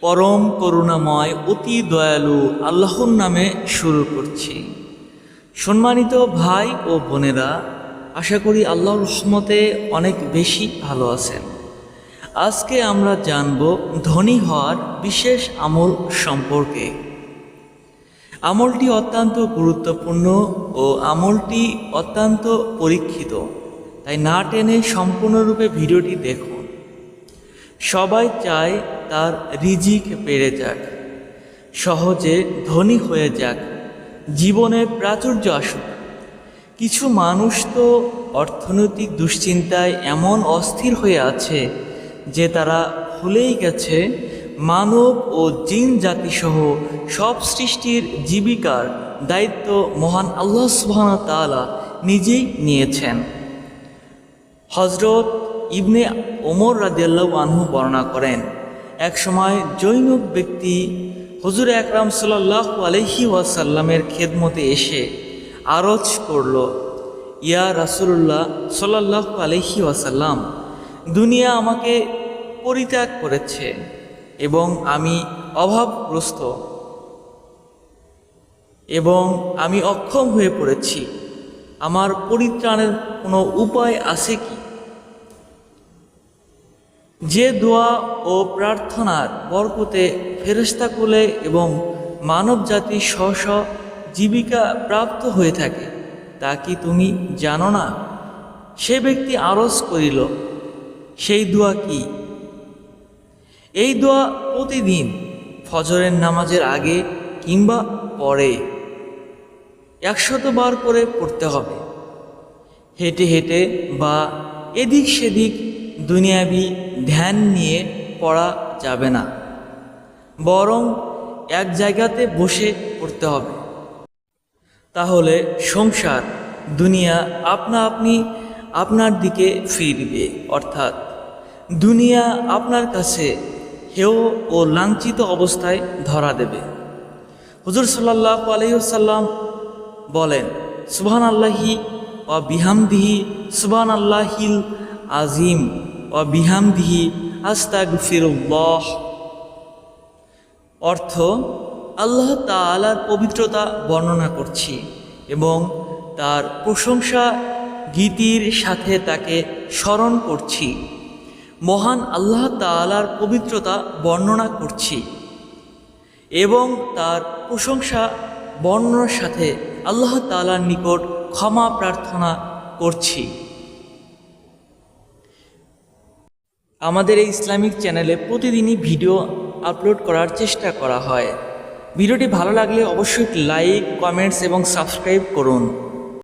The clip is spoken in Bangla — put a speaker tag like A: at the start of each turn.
A: পরম করুণাময়, অতি দয়ালু আল্লাহর নামে শুরু করছি। সম্মানিত ভাই ও বোনেরা, আশা করি আল্লাহর রহমতে অনেক বেশি ভালো আছেন। আজকে আমরা জানব ধনী হওয়ার বিশেষ আমল সম্পর্কে। আমলটি অত্যন্ত গুরুত্বপূর্ণ ও আমলটি অত্যন্ত পরীক্ষিত। তাই না টেনে সম্পূর্ণরূপে ভিডিওটি দেখুন। সবাই চায় তার রিজিক বেড়ে যাক, সহজে ধনী হয়ে যাক, জীবনে প্রাচুর্য আসুক। কিছু মানুষ তো অর্থনৈতিক দুশ্চিন্তায় এমন অস্থির হয়ে আছে যে তারা ভুলেই গেছে মানব ও জিন জাতিসহ সব সৃষ্টির জীবিকার দায়িত্ব মহান আল্লাহ সুবহান তাআলা নিজেই নিয়েছেন। হজরত ইবনে ওমর রাদিয়াল্লাহু আনহু বর্ণনা করেন, এক সময় জৈনব ব্যক্তি হুজুর একরাম সাল্লাল্লাহু আলাইহি ওয়াসাল্লামের খেদমতে এসে আরজ করল, ইয়া রাসূলুল্লাহ সাল্লাল্লাহু আলাইহি ওয়াসাল্লাম, দুনিয়া আমাকে পরিত্যাগ করেছে এবং আমি অভাবগ্রস্ত এবং আমি অক্ষম হয়ে পড়েছি। আমার পরিত্রাণের কোনো উপায় আছে কি? যে দোয়া ও প্রার্থনার বরকতে ফেরস্তা কুলে এবং মানব জাতি স্ব স্ব জীবিকা প্রাপ্ত হয়ে থাকে, তা কি তুমি জানো না? সে ব্যক্তি আরজ করিল, সেই দোয়া কি? এই দোয়া প্রতিদিন ফজরের নামাজের আগে কিংবা পরে। একশতবার করে পড়তে হবে। হেঁটে হেঁটে বা এদিক সেদিক দুনিয়াবি ধ্যান নিয়ে পড়া যাবে না। বরং এক জায়গাতে বসে পড়তে হবে। তাহলে সংসার, দুনিয়া আপনা আপনি আপনার দিকে ফিরবে, অর্থাৎ দুনিয়া আপনার কাছে হেয় ও লাঞ্ছিত অবস্থায় ধরা দেবে। হুজুর সাল্লাহ আলহিসাল্লাম বলেন সুবহান আল্লাহি ও বিহামদিহি সুবহান আল্লাহিল আজিম ও বিহামদিহি আস্তাগ ফিরুল্লাহ অর্থ, আল্লাহ তালার পবিত্রতা বর্ণনা করছি এবং তার প্রশংসা গীতির সাথে তাকে স্মরণ করছি। মহান আল্লাহ তালার পবিত্রতা বর্ণনা করছি এবং তার প্রশংসা বর্ণনার সাথে আল্লাহ তালার নিকট ক্ষমা প্রার্থনা করছি। আমাদের এই ইসলামিক চ্যানেলে প্রতিদিনই ভিডিও আপলোড করার চেষ্টা করা হয়। ভিডিওটি ভালো লাগলে অবশ্যই লাইক, কমেন্টস এবং সাবস্ক্রাইব করুন।